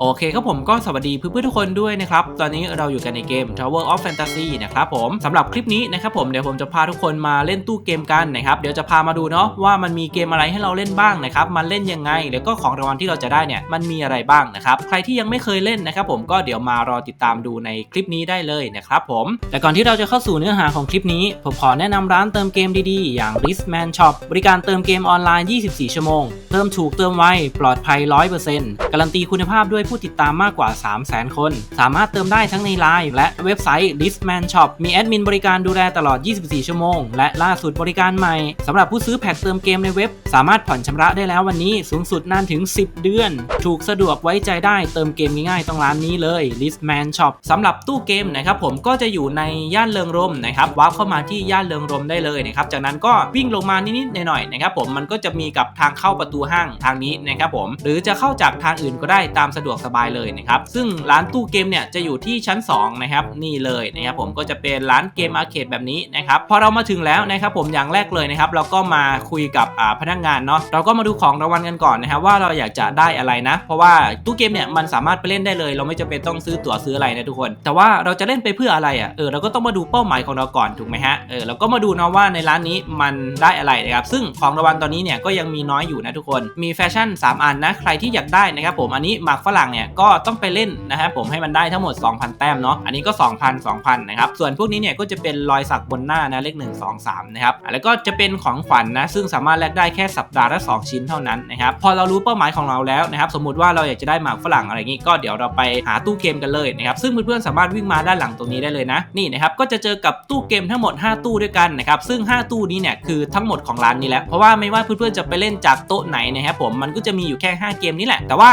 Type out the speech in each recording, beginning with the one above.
โอเคครับผมก็สวัสดีเพื่อนๆทุกคนด้วยนะครับ ตอนนี้เราอยู่กันในเกม Tower of Fantasy นะครับผมสำหรับคลิปนี้นะครับผมเดี๋ยวผมจะพาทุกคนมาเล่นตู้เกมกันนะครับเดี๋ยวจะพามาดูเนาะว่ามันมีเกมอะไรให้เราเล่นบ้างนะครับมันเล่นยังไง แล้วก็ของรางวัลที่เราจะได้เนี่ยมันมีอะไรบ้างนะครับใครที่ยังไม่เคยเล่นนะครับผมก็เดี๋ยวมารอติดตามดูในคลิปนี้ได้เลยนะครับผมแต่ก่อนที่เราจะเข้าสู่เนื้อหาของคลิปนี้ ผมขอแนะนำร้านเติมเกมดีๆ อย่าง Riskman Shop บริการเติมเกมออนไลน์ 24 ชั่วโมงเติมถูกเติมไวปลอดภัย 100%การันตีคุณภาพด้วยผู้ติดตามมากกว่า 300,000 คน สามารถเติมได้ทั้งในไลน์และเว็บไซต์ Riskman Shop มีแอดมินบริการดูแลตลอด 24 ชั่วโมง และล่าสุดบริการใหม่สำหรับผู้ซื้อแพ็คเติมเกมในเว็บ สามารถผ่อนชำระได้แล้ววันนี้สูงสุดนานถึง 10 เดือน ถูกสะดวกไว้ใจได้เติมเกมง่ายๆต้องร้านนี้เลย Riskman Shop สำหรับตู้เกมนะครับผมก็จะอยู่ในย่านเริงรมนะครับว้าวเข้ามาที่ย่านเริงรมได้เลยนะครับจากนั้นก็วิ่งลงมานิดๆหน่อยๆนะครับผมมันก็จะมีกับทางเข้าประตูห้างทางนี้นะครับผมหรือจะเข้าจากทางอื่นก็ได้ตามสะดวกสบายเลยนะครับ ซึ่งร้านตู้เกมเนี่ยจะอยู่ที่ชั้น 2 นะครับ นี่เลยนะครับผมก็จะเป็นร้านเกมอาร์เคดแบบนี้นะครับพอเรามาถึงแล้วนะครับผมอย่างแรกเลยนะครับ เราก็มาคุยกับพนักงานเนาะเราก็มาดูของรางวัลกันก่อนนะครับว่าเราอยากจะได้อะไรนะ เพราะว่าตู้เกมเนี่ยมันสามารถไปเล่นได้เลย เราไม่จำเป็นต้องซื้อตั๋วซื้ออะไรนะทุกคน แต่ว่าเราจะเล่นไปเพื่ออะไรอะเออเราก็ต้องมาดูเป้าหมายของเราก่อนถูกไหมฮะเออเราก็มาดูเนาะว่าในร้านนี้มันได้อะไรนะครับซึ่งของรางวัลตอนนี้เนี่ยก็ยังมีน้อยอยู่นะทุกคนมีแฟชั่น 3 อันนะใครที่อยากได้นะครับผมอันนี้หมากฝรั่งเนี่ยก็ต้องไปเล่นนะครับผมให้มันได้ทั้งหมด 2,000 แต้มเนาะอันนี้ก็ 2,000 2,000นะครับส่วนพวกนี้เนี่ยก็จะเป็นรอยสักบนหน้านะเลข1 2 3นะครับแล้วก็จะเป็นของขวัญนนะซึ่งสามารถแลกได้แค่สัปดาห์ละ2ชิ้นเท่านั้นนะครับพอเรารู้เป้าหมายของเราแล้วนะครับสมมติว่าเราอยากจะได้หมากฝรั่งอะไรอย่างงี้ก็เดี๋ยวเราไปหาตู้เกมกันเลยนะครับซึ่งเพื่อนๆสามารถวิ่งมาด้านหลังตรงนี้ได้เลยนะนี่นะครับก็จะเจอกับตู้เกมทั้งหมด 5 ตู้ด้วยกันนะครับซึ่ง 5 ตู้นี้เนี่ยคือทั้งหมดของร้านนี้แหละเพราะว่าไม่ว่าเพื่อนๆจะไปเล่นจากโต๊ะไหนนะครับผมมันก็จะมีอยู่แค่ 5 เกมนี้แหละแต่ว่า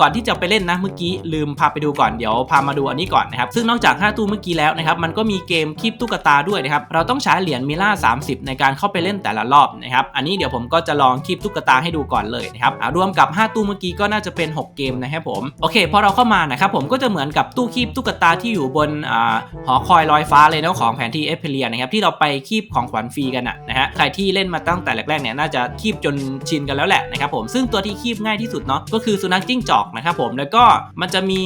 ก่อนที่จะไปเล่นนะเมื่อกี้ลืมพาไปดูก่อนเดี๋ยวพามาดูอันนี้ก่อนนะครับซึ่งนอกจาก 5 ตู้เมื่อกี้แล้วนะครับมันก็มีเกมคีบตุ๊กตาด้วยนะครับเราต้องใช้เหรียญมิล่า30 ในการเข้าไปเล่นแต่ละรอบนะครับอันนี้เดี๋ยวผมก็จะลองคีบตุ๊กตาให้ดูก่อนเลยนะครับรวมกับ 5 ตู้เมื่อกี้ก็น่าจะเป็น 6 เกมนะครับผมโอเคพอเราเข้ามานะครับผมก็จะเหมือนกับตู้คีบตุ๊กตาที่อยู่บนอหอคอยลอยฟ้าเลยนะของแผนที่เอฟเพลียนะครับที่เราไปคีบของขวัญฟรีกันอะนะฮะใครที่เล่นมาตั้งแต่แรกๆเนี่ยน่าจะคีบจนชินกันแล้วแหละนะครับผมซึ่งตัวที่คีบง่ายที่สุดเนาะก็คือสุนัขจิ้งจอกนะครับผมแล้วก็มันจะมี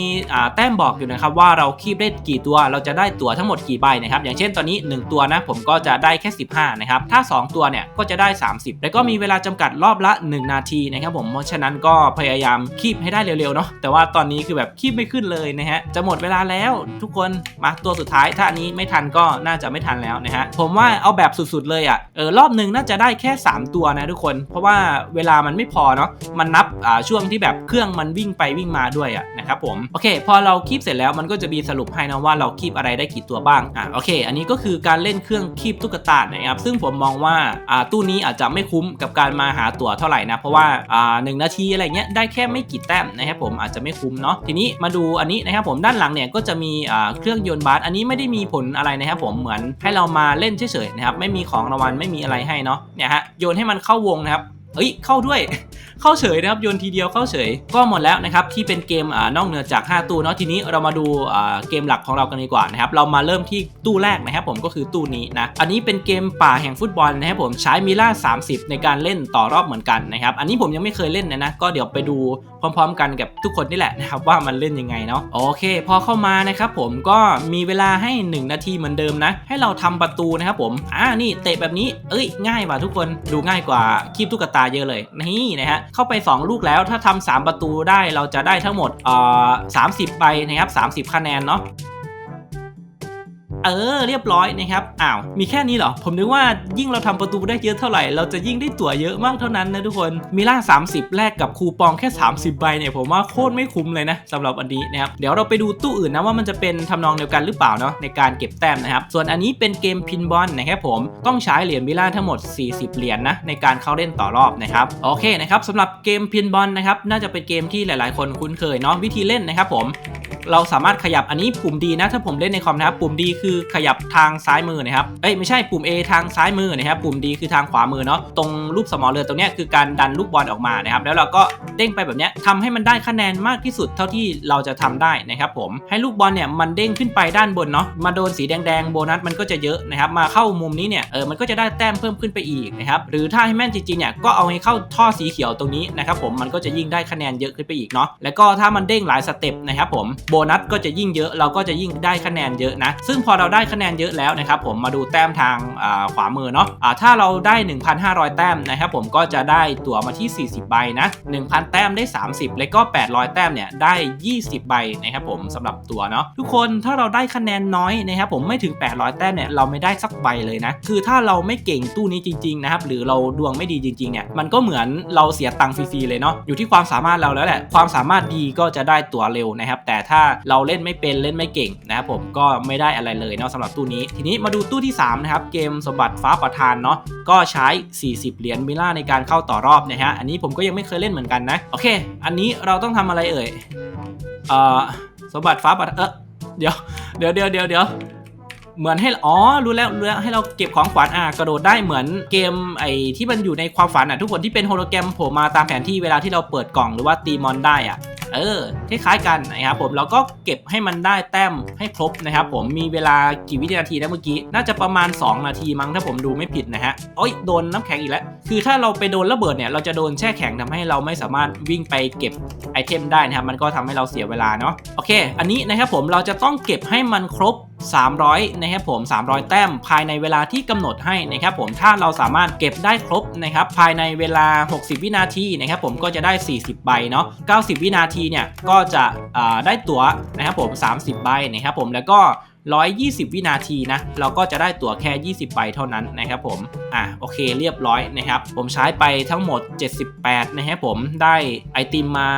แต้มบอกอยู่นะครับว่าเราคีบได้กี่ตัวเราจะได้ตัวทั้งหมดกี่ใบนะครับอย่างเช่นตอนนี้ 1 ตัวนะผมก็จะได้แค่ 15นะครับถ้า 2 ตัวเนี่ยก็จะได้ 30 แล้วก็มีเวลาจำกัดรอบละ 1 นาทีนะครับผมเพราะฉะนั้นก็พยายามคีบให้ได้เร็วๆเนาะแต่ว่าตอนนี้คือแบบคีบไม่ขึ้นเลยนะฮะจะหมดเวลาแล้วทุกคนมาตัวสุดท้าย ถ้าอันนี้ไม่ทันก็น่าจะไม่ทันแล้วนะฮะผมว่าเอาแบบสุดๆเลยอะ่ะเออรอบหนึ่งน่าจะได้แค่ 3 ตัวนะทุกคน เพราะว่าเวลามันไม่พอเนาะมันนับอ่าช่วงที่แบบเครื่องมันวิ่งไปวิ่งมาด้วยอะนะครับผมโอเค พอเราคีบเสร็จแล้วมันก็จะมีสรุปให้นะว่าเราคีบอะไรได้กี่ตัวบ้างอะโอเค อันนี้ก็คือการเล่นเครื่องคีบตุ๊กตานะครับซึ่งผมมองว่าอ่าตู้นี้อาจจะไม่คุ้มกับการมาหาตั๋วเท่าไหร่นะเพราะว่าอ่าหนึ่งนาทีอะไรเงี้ยได้แค่ไม่กี่แต้มนะครับผมอาจจะไม่คุ้มเนาะทีนี้มาดูอันนี้นะครับผมด้านหลังเนี่ยก็จะมีอ่าเครื่องยนต์บาสอันนี้ไม่ได้มีผลอะไรนะครับผมเหมือนให้เรามาเล่นเฉยๆนะครับไม่มีของรางวัลไม่มีอะไรให้เนาะเนี่ยฮะโยนให้มันเข้าวงนะครับ เอ้ยเข้าด้วย เข้าเฉยนะครับโยนทีเดียวเข้าเฉย ก็หมดแล้วนะครับที่เป็นเกมอ่านอกเหนือจาก 5 ตู้เนาะทีนี้เรามาดูอ่าเกมหลักของเรากันดีกว่านะครับเรามาเริ่มที่ตู้แรกนะครับผมก็คือตู้นี้นะอันนี้เป็นเกมป่าแห่งฟุตบอลนะครับผมใช้มิล่า30 ในการเล่นต่อรอบเหมือนกันนะครับอันนี้ผมยังไม่เคยเล่นนะนะก็เดี๋ยวไปดู พร้อม ๆ กันกับทุกคนนี่แหละนะครับว่ามันเล่นยังไงเนาะโอเค พอเข้ามานะครับผมก็มีเวลาให้ 1 นาทีเหมือนเดิมนะ ให้เราทำประตูนะครับผมอ่านี่เตะแบบนี้เอ้ยง่ายว่าทุกคนดูง่ายกว่าคีบตุ๊กตาเยอะเลยนี่นะฮะเข้าไป 2 ลูกแล้วถ้าทำ3ประตูได้เราจะได้ทั้งหมดเอ่อ30ใบนะครับ30คะแนนเนาะ เออเรียบร้อยนะครับอ้าวมีแค่นี้เหรอ ผมนึกว่ายิ่งเราทำประตูได้เยอะเท่าไหร่ เราจะยิ่งได้ตั๋วเยอะมากเท่านั้นนะทุกคนมิล่า 30แลกกับคูปองแค่ 30 ใบเนี่ยผมว่าโคตรไม่คุ้มเลยนะสำหรับอันนี้นะครับเดี๋ยวเราไปดูตู้อื่นนะว่ามันจะเป็นทำนองเดียวกันหรือเปล่าเนาะในการเก็บแต้มนะครับส่วนอันนี้เป็นเกมพินบอลนะครับผมต้องใช้เหรียญมิล่าทั้งหมด 40 เหรียญนะในการเข้าเล่นต่อรอบนะครับโอเคนะครับสำหรับเกมพินบอลนะครับน่าจะเป็นเกมที่หลาย ๆ คนคุ้นเคยเนาะวิธีเล่นนะครับผม เราสามารถขยับอันนี้ปุ่มดีนะถ้าผมเล่นในคอมนะครับปุ่มดีคือขยับทางซ้ายมือนะครับเอ้ยไม่ใช่ปุ่ม A ทางซ้ายมือนะครับปุ่มดีคือทางขวามือเนาะตรงรูปสมอเรือตรงเนี้ยคือการดันลูกบอลออกมานะครับแล้วเราก็เด้งไปแบบเนี้ยทำให้มันได้คะแนนมากที่สุดเท่าที่เราจะทำได้นะครับผมให้ลูกบอลเนี่ยมันเด้งขึ้นไปด้านบนเนาะมาโดนสีแดงๆโบนัสมันก็จะเยอะนะครับมาเข้ามุมนี้เนี่ยเออมันก็จะได้แต้มเพิ่มขึ้นไปอีกนะครับหรือถ้าให้แม่นจริงๆเนี่ยก็เอาให้เข้าท่อสีเขียวตรงนี้นะครับผมมันก็จะยิ่งได้คะแนนเยอะขึ้นไปอีกเนาะแล้วก็ถ้ามันเด้งหลายสเต็ปนะครับผมโบบนัสก็จะยิ่งเยอะเราก็จะยิ่งได้คะแนนเยอะนะ ซึ่งพอเราได้คะแนนเยอะแล้วนะครับผมมาดูแต้มทางาขวามือเนาะอ่าถ้าเราได้ 1,500 แต้มนะครับผมก็จะได้ตั๋วมาที่ 40 ใบนะ1,000 แต้มได้ 30 แล้วก็ 800 แต้มเนี่ยได้ 20 ใบนะครับผมสำหรับตั๋วเนาะทุกคนถ้าเราได้คะแนนน้อยนะครับผมไม่ถึง 800 แต้มเนี่ยเราไม่ได้สักใบเลยนะคือถ้าเราไม่เก่งตู้นี้จริงๆนะครับหรือเราดวงไม่ดีจริงๆเนี่ยมันก็เหมือนเราเสียตังค์ฟรีๆเลยเนาะอยู่ที่ความสามารถเราแล้วแหละความสามารถดีก็จะได้ตั๋วเร็วนะครับแต่ถ้าเราเล่นไม่เป็นเล่นไม่เก่งนะครับผมก็ไม่ได้อะไรเลยเนาะสำหรับตู้นี้ ทีนี้มาดูตู้ที่3นะครับเกมสมบัติฟ้าประทานเนาะก็ใช้ 40 เหรียญมิล่าในการเข้าต่อรอบนะฮะอันนี้ผมก็ยังไม่เคยเล่นเหมือนกันนะโอเค อันนี้เราต้องทำอะไรเอ่ยเอ่อสมบัติฟ้าประทานเออเดี๋ยวเดี๋ยวเดี๋ยวเดี๋ยวเดี๋ยวเหมือนให้อ๋อรู้แล้วรู้แล้วให้เราเก็บของขวัญอะกระโดดได้เหมือนเกมไอ้ที่มันอยู่ในความฝันอะทุกคนที่เป็นโฮโลแกรมโผล่มาตามแผนที่เวลาที่เราเปิดกล่องหรือว่าตีมอนได้อะ เออคล้ายๆกันนะครับผมเราก็เก็บให้มันได้แต้มให้ครบนะครับผมมีเวลากี่วินาทีนะเมื่อกี้ น่าจะประมาณ 2 นาทีมั้งถ้าผมดูไม่ผิดนะฮะโอ้ยโดนน้ำแข็งอีกแล้ว คือถ้าเราไปโดนระเบิดเนี่ยเราจะโดนแช่แข็งทำให้เราไม่สามารถวิ่งไปเก็บไอเทมได้นะครับมันก็ทำให้เราเสียเวลาเนาะโอเค อันนี้นะครับผมเราจะต้องเก็บให้มันครบ 300นะครับผม 300 แต้มภายในเวลาที่กำหนดให้นะครับผมถ้าเราสามารถเก็บได้ครบนะครับภายในเวลา 60 วินาทีนะครับผมก็จะได้ 40 ใบเนาะ90 วินาทีเนี่ยก็จะได้ตั๋วนะครับผม 30 ใบนะครับผมแล้วก็ 120 วินาทีนะ เราก็จะได้ตั๋วแค่ 20 ใบเท่านั้นนะครับผม อะโอเคเรียบร้อยนะครับ ผมใช้ไปทั้งหมด 78 นะครับผม ได้ไอติมมา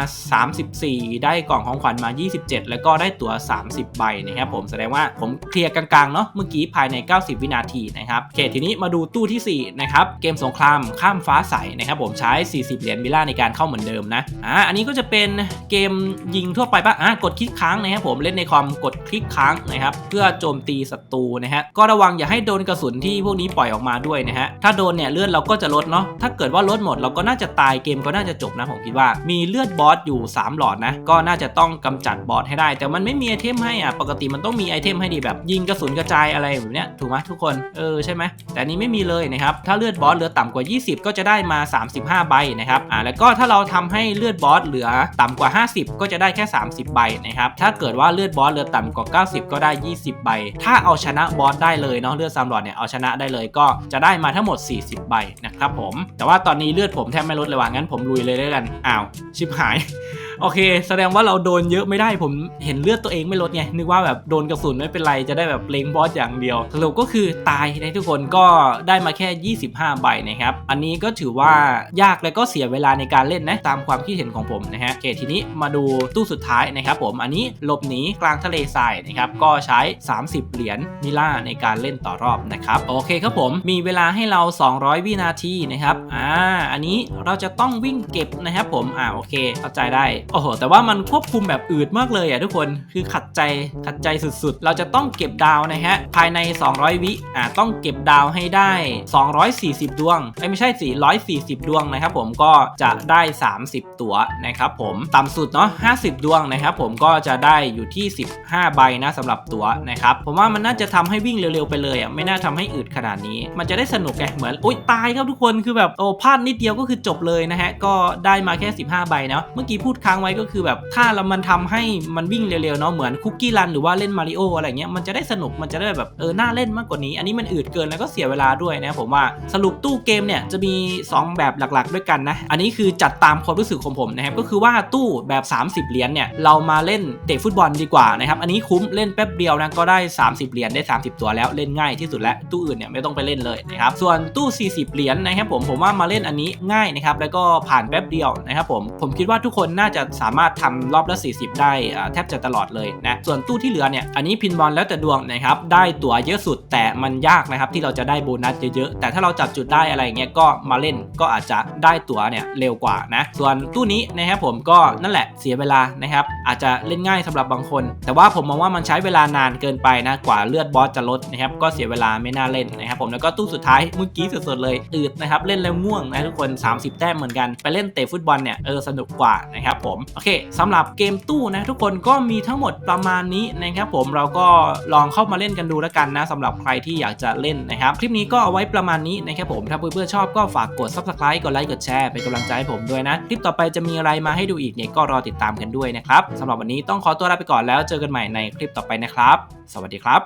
34 ได้กล่องของขวัญมา 27 แล้วก็ได้ตั๋ว 30 ใบนะครับผม แสดงว่าผมเคลียร์กลางๆ เนาะ เมื่อกี้ภายใน 90 วินาทีนะครับโอเคทีนี้มาดูตู้ที่ 4 นะครับ เกมสงครามข้ามฟ้าใสนะครับผมใช้ 40 เหรียญมิล่าในการเข้าเหมือนเดิมนะ อ่า อันนี้ก็จะเป็นเกมยิงทั่วไปปะอ่ากดคลิกค้างนะครับผม เล่นในคอมกดคลิกค้างนะครับเพื่อโจมตีศัตรูนะฮะก็ระวังอย่าให้โดนกระสุนที่พวกนี้ปล่อยออกมาด้วยนะฮะถ้าโดนเนี่ยเลือดเราก็จะลดเนาะถ้าเกิดว่าลดหมดเราก็น่าจะตายเกมก็น่าจะจบนะผมคิดว่า มีเลือดบอสอยู่ 3 หลอดนะก็น่าจะต้องกำจัดบอสให้ได้ แต่มันไม่มีไอเทมให้อะปกติมันต้องมีไอเทมให้ดีแบบ ยิงกระสุนกระจายอะไรแบบเนี้ยถูกไหมทุกคนเออใช่ไหมแต่นี้ไม่มีเลยนะครับถ้าเลือดบอสเหลือต่ำกว่า 20 ก็จะได้มา 35 ใบนะครับอ่าแล้วก็ถ้าเราทำให้เลือดบอสเหลือต่ำกว่า 50 ก็จะได้แค่ 30 ใบนะครับถ้าเกิดว่าเลือดบอสเหลือต่ำกว่า 90 ก็ได้ 20ใบ ถ้าเอาชนะบอสได้เลยเนาะเลือดซามหลอดเนี่ยเอาชนะได้เลยก็จะได้มาทั้งหมด 40 ใบนะครับผม แต่ว่าตอนนี้เลือดผมแทบไม่ลดเลยว่างั้นผมลุยเลยได้กันอ้าวชิบหาย โอเค แสดงว่าเราโดนเยอะไม่ได้ผมเห็นเลือดตัวเองไม่ลดไงนึกว่าแบบโดนกระสุนไม่เป็นไรจะได้แบบเลงบอสอย่างเดียวสรุปก็คือตายนะทุกคนก็ได้มาแค่ 25 ใบนะครับ อันนี้ก็ถือว่ายากและก็เสียเวลาในการเล่นนะตามความคิดเห็นของผมนะฮะโอเคทีนี้มาดูตู้สุดท้ายนะครับผมอันนี้หลบหนีกลางทะเลทรายนะครับก็ใช้ 30 เหรียญมิล่าในการเล่นต่อรอบนะครับโอเคครับผมมีเวลาให้เรา 200 วินาทีนะครับอ่าอันนี้เราจะต้องวิ่งเก็บนะครับผมอ่าโอเค เข้าใจได้โอ้โห แต่ว่ามันควบคุมแบบอืดมากเลยอะทุกคน คือขัดใจ ขัดใจสุดๆ เราจะต้องเก็บดาวนะฮะ ภายใน 200 วิ อ่า ต้องเก็บดาวให้ได้ 240 ดวงเอ้ไม่ใช่ 440 ดวงนะครับผม ก็จะได้ 30 ตัวนะครับผม ต่ำสุดเนาะ 50 ดวงนะครับผม ก็จะได้อยู่ที่ 15 ใบนะสำหรับตัวนะครับ ผมว่ามันน่าจะทำให้วิ่งเร็วๆไปเลยอะ ไม่น่าทำให้อืดขนาดนี้ มันจะได้สนุกไง เหมือน อุ้ยตายครับทุกคน คือแบบ โอ้พลาดนิดเดียวก็คือจบเลยนะฮะ ก็ได้มาแค่ 15 ใบเนาะ เมื่อกี้พูดค้างไว้ก็คือแบบถ้าเรามันทำให้มันวิ่งเร็วๆเนาะเหมือนคุกกี้รันหรือว่าเล่นมาริโออะไรเงี้ยมันจะได้สนุกมันจะได้แบบเออน่าเล่นมากกว่านี้ อันนี้มันอืดเกินแล้วก็เสียเวลาด้วยนะผมว่าสรุปตู้เกมเนี่ยจะมี 2 แบบหลักๆ ด้วยกันนะอันนี้คือจัดตามความรู้สึกของผมนะครับก็คือว่าตู้แบบ 30 เหรียญเนี่ยเรามาเล่นเตะฟุตบอลดีกว่านะครับอันนี้คุ้มเล่นแป๊บเดียวนะก็ได้ 30 เหรียญได้ 30 ตัวแล้วเล่นง่ายที่สุดแล้วตู้อื่นเนี่ยไม่ต้องไปเล่นเลยนะครับส่วนตู้ 40 เหรียญนะครับผมผมว่ามาเล่นอันนี้ง่ายนะครับแล้วก็ผ่านแป๊บเดียวนะครับผมผมคิดว่าทุกคนน่าจะสามารถทำรอบละ 40 ได้แทบจะตลอดเลยนะส่วนตู้ที่เหลือเนี่ยอันนี้พินบอลแล้วแต่ดวงนะครับได้ตั๋วเยอะสุดแต่มันยากนะครับที่เราจะได้โบนัสเยอะๆแต่ถ้าเราจับจุดได้อะไรเงี้ยก็มาเล่นก็อาจจะได้ตั๋วเนี่ยเร็วกว่านะส่วนตู้นี้นะครับผมก็นั่นแหละเสียเวลานะครับอาจจะเล่นง่ายสำหรับบางคน แต่ว่าผมมองว่ามันใช้เวลานานเกินไปนะกว่าเลือดบอสจะลดนะครับก็เสียเวลาไม่น่าเล่นนะครับผมแล้วก็ตู้สุดท้ายเมื่อกี้สดๆเลยอืดนะครับเล่นแล้วง่วงนะทุกคน 30 แต้มเหมือนกันไปเล่นเตะฟุตบอลเนี่ยเออสนุกกว่านะครับผมผมโอเคสำหรับเกมตู้นะทุกคนก็มีทั้งหมดประมาณนี้นะครับผมเราก็ลองเข้ามาเล่นกันดูแล้วกันนะสำหรับใครที่อยากจะเล่นนะครับ คลิปนี้ก็เอาไว้ประมาณนี้นะครับผมถ้าเพื่อนๆชอบก็ฝากกด subscribe กดไลค์กดแชร์เป็นกำลังใจให้ผมด้วยนะ คลิปต่อไปจะมีอะไรมาให้ดูอีกเนี่ยก็รอติดตามกันด้วยนะครับสำหรับวันนี้ต้องขอตัวลาไปก่อนแล้วเจอกันใหม่ในคลิปต่อไปนะครับ สวัสดีครับ